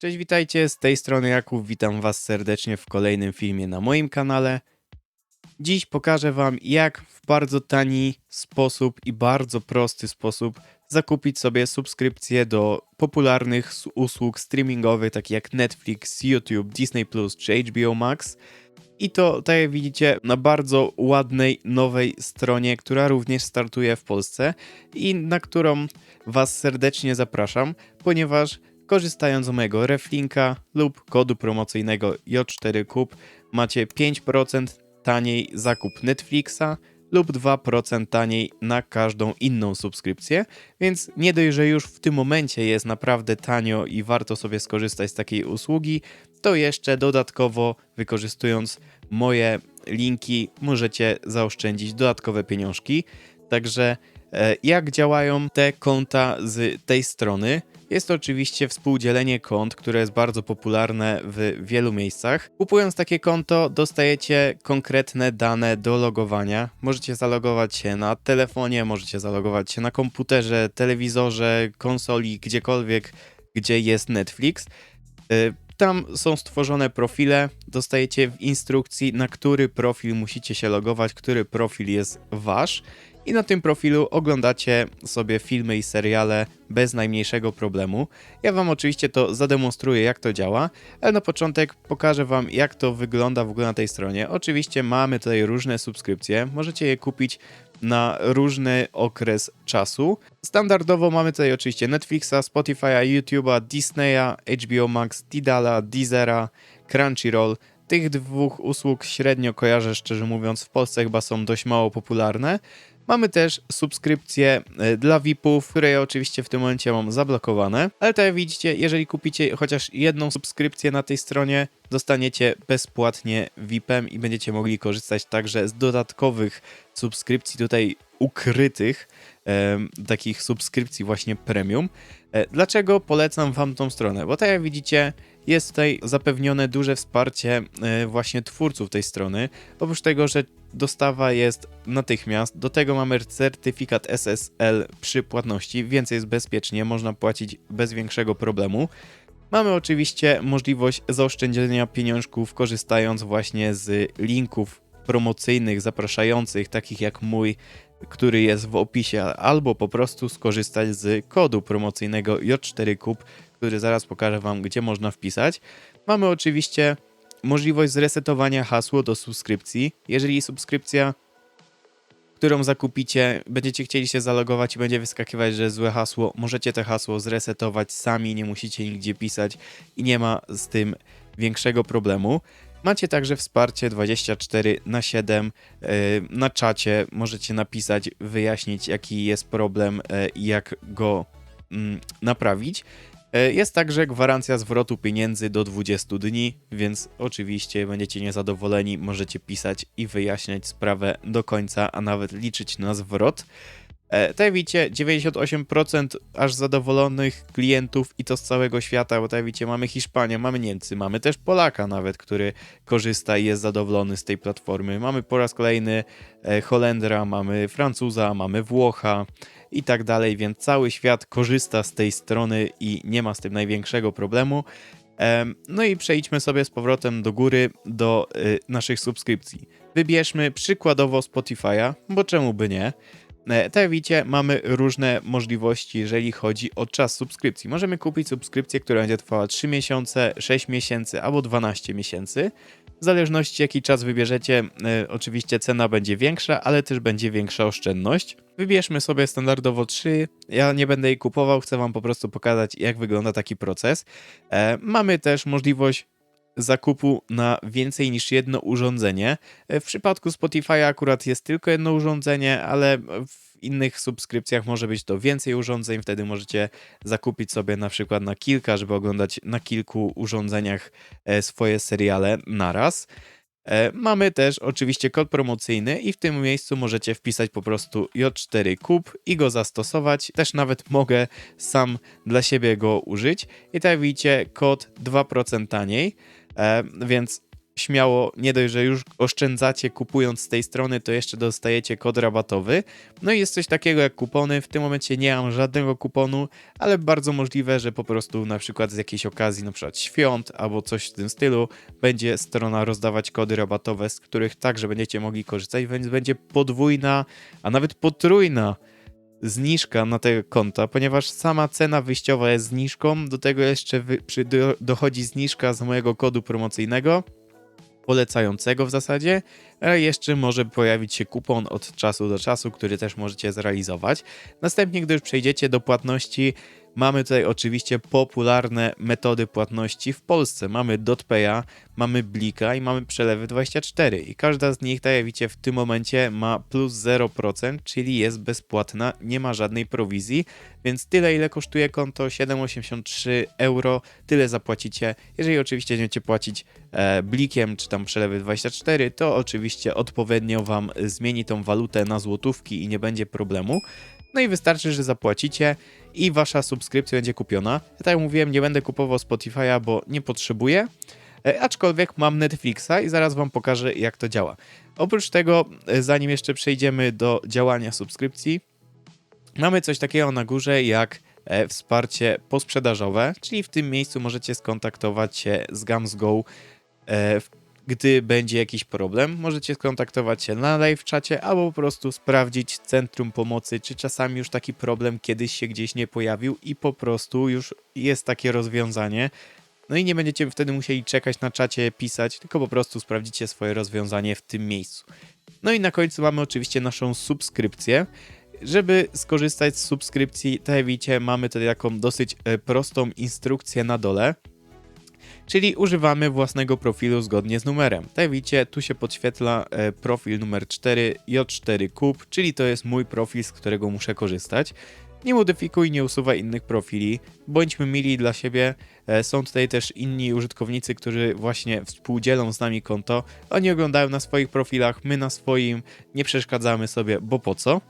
Cześć, witajcie, z tej strony Jakub, witam was serdecznie w kolejnym filmie na moim kanale. Dziś pokażę wam jak w bardzo tani sposób i bardzo prosty sposób zakupić sobie subskrypcję do popularnych usług streamingowych takich jak Netflix, YouTube, Disney Plus czy HBO Max. I to, tak jak widzicie, na bardzo ładnej, nowej stronie, która również startuje w Polsce i na którą Was serdecznie zapraszam, ponieważ korzystając z mojego reflinka lub kodu promocyjnego J4KUB macie 5% taniej zakup Netflixa lub 2% taniej na każdą inną subskrypcję, więc nie dość, że już w tym momencie jest naprawdę tanio i warto sobie skorzystać z takiej usługi, to jeszcze dodatkowo wykorzystując moje linki możecie zaoszczędzić dodatkowe pieniążki. Także e, jak działają te konta z tej strony? Jest to oczywiście współdzielenie kont, które jest bardzo popularne w wielu miejscach. Kupując takie konto, dostajecie konkretne dane do logowania. Możecie zalogować się na telefonie, możecie zalogować się na komputerze, telewizorze, konsoli, gdziekolwiek, gdzie jest Netflix. Tam są stworzone profile, dostajecie w instrukcji, na który profil musicie się logować, który profil jest wasz. I na tym profilu oglądacie sobie filmy i seriale bez najmniejszego problemu. Ja Wam oczywiście to zademonstruję, jak to działa, ale na początek pokażę Wam, jak to wygląda w ogóle na tej stronie. Oczywiście mamy tutaj różne subskrypcje, możecie je kupić na różny okres czasu. Standardowo mamy tutaj oczywiście Netflixa, Spotify'a, YouTube'a, Disneya, HBO Max, Tidala, Deezera, Crunchyroll. Tych dwóch usług średnio kojarzę, szczerze mówiąc, w Polsce chyba są dość mało popularne. Mamy też subskrypcje e, dla VIP-ów, które ja oczywiście w tym momencie mam zablokowane, ale tak jak widzicie, jeżeli kupicie chociaż jedną subskrypcję na tej stronie, dostaniecie bezpłatnie VIP-em i będziecie mogli korzystać także z dodatkowych subskrypcji tutaj ukrytych, em, takich subskrypcji właśnie premium. E, Dlaczego polecam Wam tą stronę? Bo tak jak widzicie, jest tutaj zapewnione duże wsparcie e, właśnie twórców tej strony. Oprócz tego, że dostawa jest natychmiast, do tego mamy certyfikat SSL przy płatności, więc jest bezpiecznie, można płacić bez większego problemu. Mamy oczywiście możliwość zaoszczędzenia pieniążków korzystając właśnie z linków promocyjnych, zapraszających, takich jak mój, który jest w opisie, albo po prostu skorzystać z kodu promocyjnego J4KUB, który zaraz pokażę Wam, gdzie można wpisać. Mamy oczywiście możliwość zresetowania hasło do subskrypcji. Jeżeli subskrypcja, którą zakupicie, będziecie chcieli się zalogować i będzie wyskakiwać, że złe hasło, możecie to hasło zresetować sami, nie musicie nigdzie pisać i nie ma z tym większego problemu. Macie także wsparcie 24 na 7 yy, na czacie. Możecie napisać, wyjaśnić, jaki jest problem yy, i jak go mm, naprawić. E, Jest także gwarancja zwrotu pieniędzy do 20 dni, więc oczywiście będziecie niezadowoleni, możecie pisać i wyjaśniać sprawę do końca, a nawet liczyć na zwrot. E, widzicie, 98% aż zadowolonych klientów i to z całego świata, bo widzicie, mamy Hiszpanię, mamy Niemcy, mamy też Polaka nawet, który korzysta i jest zadowolony z tej platformy. Mamy po raz kolejny e, Holendra, mamy Francuza, mamy Włocha i tak dalej, więc cały świat korzysta z tej strony i nie ma z tym największego problemu. Em, No i przejdźmy sobie z powrotem do góry do y, naszych subskrypcji. Wybierzmy przykładowo Spotify'a, bo czemu by nie? E, Tak jak widzicie, mamy różne możliwości, jeżeli chodzi o czas subskrypcji. Możemy kupić subskrypcję, która będzie trwała 3 miesiące, 6 miesięcy albo 12 miesięcy. W zależności jaki czas wybierzecie, e, oczywiście cena będzie większa, ale też będzie większa oszczędność. Wybierzmy sobie standardowo 3. Ja nie będę jej kupował, chcę Wam po prostu pokazać, jak wygląda taki proces. E, mamy też możliwość zakupu na więcej niż jedno urządzenie. W przypadku Spotify akurat jest tylko jedno urządzenie, ale w innych subskrypcjach może być to więcej urządzeń. Wtedy możecie zakupić sobie na przykład na kilka, żeby oglądać na kilku urządzeniach e, swoje seriale naraz. E, Mamy też oczywiście kod promocyjny i w tym miejscu możecie wpisać po prostu J4 Kub i go zastosować. Też nawet mogę sam dla siebie go użyć. I tak widzicie, kod 2% taniej, więc śmiało, nie dość, że już oszczędzacie kupując z tej strony, to jeszcze dostajecie kod rabatowy. No i jest coś takiego jak kupony. W tym momencie nie mam żadnego kuponu, ale bardzo możliwe, że po prostu na przykład z jakiejś okazji, na przykład świąt albo coś w tym stylu, będzie strona rozdawać kody rabatowe, z których także będziecie mogli korzystać, więc będzie podwójna, a nawet potrójna zniżka na te konta, ponieważ sama cena wyjściowa jest zniżką, do tego jeszcze przy, do, dochodzi zniżka z mojego kodu promocyjnego, polecającego w zasadzie, a jeszcze może pojawić się kupon od czasu do czasu, który też możecie zrealizować. Następnie, gdy już przejdziecie do płatności, Mamy tutaj oczywiście popularne metody płatności w Polsce. Mamy DotPaya, mamy Blika i mamy Przelewy 24 i każda z nich, tak jak widzicie, w tym momencie ma plus 0%, czyli jest bezpłatna, nie ma żadnej prowizji, więc tyle ile kosztuje konto, 7,83 euro, tyle zapłacicie. Jeżeli oczywiście będziecie płacić e, Blikiem czy tam Przelewy 24, to oczywiście odpowiednio Wam zmieni tą walutę na złotówki i nie będzie problemu. No i wystarczy, że zapłacicie i wasza subskrypcja będzie kupiona. Ja tak jak mówiłem, nie będę kupował Spotify'a, bo nie potrzebuję, e, aczkolwiek mam Netflixa i zaraz wam pokażę, jak to działa. Oprócz tego, e, zanim jeszcze przejdziemy do działania subskrypcji, mamy coś takiego na górze jak e, wsparcie posprzedażowe, czyli w tym miejscu możecie skontaktować się z GamsGo gdy będzie jakiś problem, możecie skontaktować się na live czacie albo po prostu sprawdzić centrum pomocy, czy czasami już taki problem kiedyś się gdzieś nie pojawił i po prostu już jest takie rozwiązanie. No i nie będziecie wtedy musieli czekać na czacie, pisać, tylko po prostu sprawdzicie swoje rozwiązanie w tym miejscu. No i na końcu mamy oczywiście naszą subskrypcję. Żeby skorzystać z subskrypcji, tak jak widzicie, mamy tutaj taką dosyć e, prostą instrukcję na dole czyli używamy własnego profilu zgodnie z numerem. Tak widzicie, tu się podświetla e, profil numer 4 J4 Kub, czyli to jest mój profil, z którego muszę korzystać. Nie modyfikuj, nie usuwaj innych profili, bądźmy mili dla siebie. E, są tutaj też inni użytkownicy, którzy właśnie współdzielą z nami konto. Oni oglądają na swoich profilach, my na swoim, nie przeszkadzamy sobie, bo po co?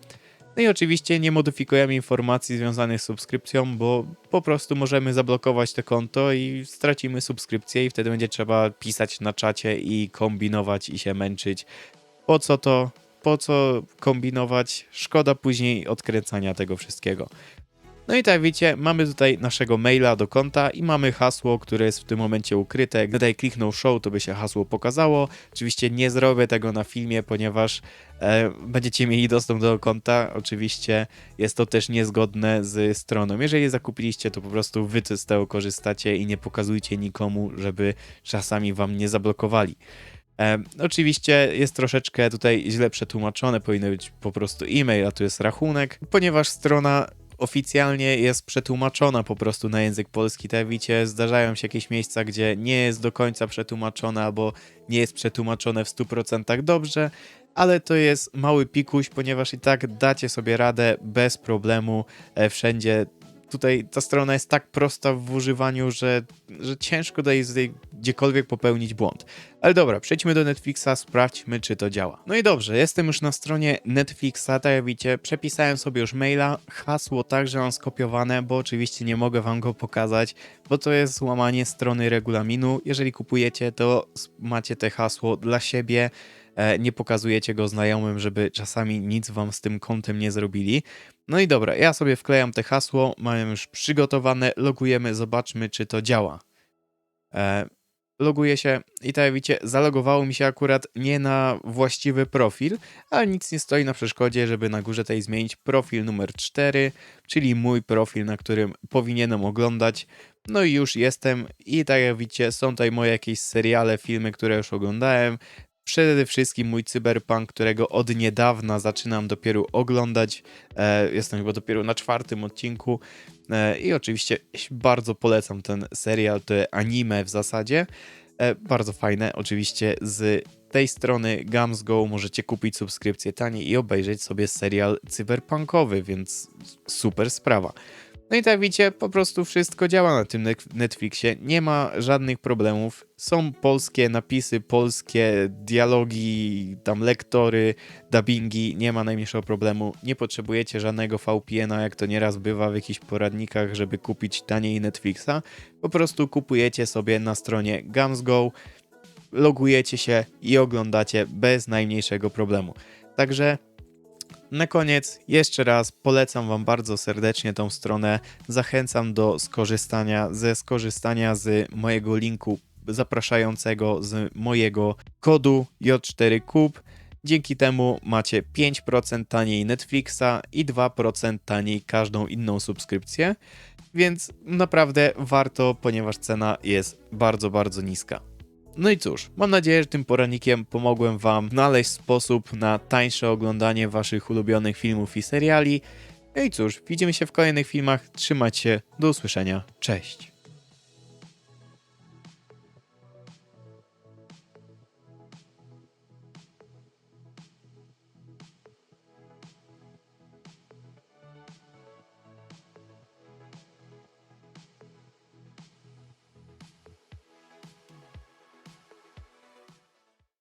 No i oczywiście nie modyfikujemy informacji związanych z subskrypcją, bo po prostu możemy zablokować to konto i stracimy subskrypcję i wtedy będzie trzeba pisać na czacie i kombinować i się męczyć. Po co to? Po co kombinować? Szkoda później odkręcania tego wszystkiego. No i tak widzicie, mamy tutaj naszego maila do konta i mamy hasło, które jest w tym momencie ukryte. Gdy kliknął show, to by się hasło pokazało. Oczywiście nie zrobię tego na filmie, ponieważ e, będziecie mieli dostęp do konta. Oczywiście jest to też niezgodne z stroną. Jeżeli zakupiliście, to po prostu wy z tego korzystacie i nie pokazujcie nikomu, żeby czasami wam nie zablokowali. E, oczywiście jest troszeczkę tutaj źle przetłumaczone, powinno być po prostu e-mail, a tu jest rachunek, ponieważ strona oficjalnie jest przetłumaczona po prostu na język polski. Tak widzicie, zdarzają się jakieś miejsca, gdzie nie jest do końca przetłumaczone albo nie jest przetłumaczone w 100% dobrze, ale to jest mały pikuś, ponieważ i tak dacie sobie radę bez problemu e, wszędzie tutaj ta strona jest tak prosta w używaniu, że, że ciężko daje gdziekolwiek popełnić błąd. Ale dobra, przejdźmy do Netflixa, sprawdźmy, czy to działa. No i dobrze, jestem już na stronie Netflixa, tak jak widzicie, przepisałem sobie już maila, hasło także mam skopiowane, bo oczywiście nie mogę wam go pokazać, bo to jest złamanie strony regulaminu. Jeżeli kupujecie, to macie te hasło dla siebie, e, nie pokazujecie go znajomym, żeby czasami nic wam z tym kontem nie zrobili. No i dobra, ja sobie wklejam te hasło, mam już przygotowane, logujemy, zobaczmy czy to działa. E, loguję się i tak jak widzicie, zalogowało mi się akurat nie na właściwy profil, ale nic nie stoi na przeszkodzie, żeby na górze tej zmienić profil numer 4, czyli mój profil, na którym powinienem oglądać. No i już jestem i tak jak widzicie, są tutaj moje jakieś seriale, filmy, które już oglądałem, Przede wszystkim mój cyberpunk, którego od niedawna zaczynam dopiero oglądać. E, jestem chyba dopiero na czwartym odcinku. E, I oczywiście bardzo polecam ten serial, to anime w zasadzie. E, bardzo fajne, oczywiście z tej strony Gamsgo możecie kupić subskrypcję taniej i obejrzeć sobie serial cyberpunkowy, więc super sprawa. No i tak widzicie, po prostu wszystko działa na tym Netflixie, nie ma żadnych problemów. Są polskie napisy, polskie dialogi, tam lektory, dubbingi, nie ma najmniejszego problemu. Nie potrzebujecie żadnego VPN-a, jak to nieraz bywa w jakichś poradnikach, żeby kupić taniej Netflixa. Po prostu kupujecie sobie na stronie Gamsgo logujecie się i oglądacie bez najmniejszego problemu. Także na koniec jeszcze raz polecam Wam bardzo serdecznie tą stronę. Zachęcam do skorzystania ze skorzystania z mojego linku zapraszającego z mojego kodu J4KUB. Dzięki temu macie 5% taniej Netflixa i 2% taniej każdą inną subskrypcję, więc naprawdę warto, ponieważ cena jest bardzo, bardzo niska. No i cóż, mam nadzieję, że tym poradnikiem pomogłem Wam znaleźć sposób na tańsze oglądanie Waszych ulubionych filmów i seriali. No i cóż, widzimy się w kolejnych filmach. Trzymać się, do usłyszenia, cześć.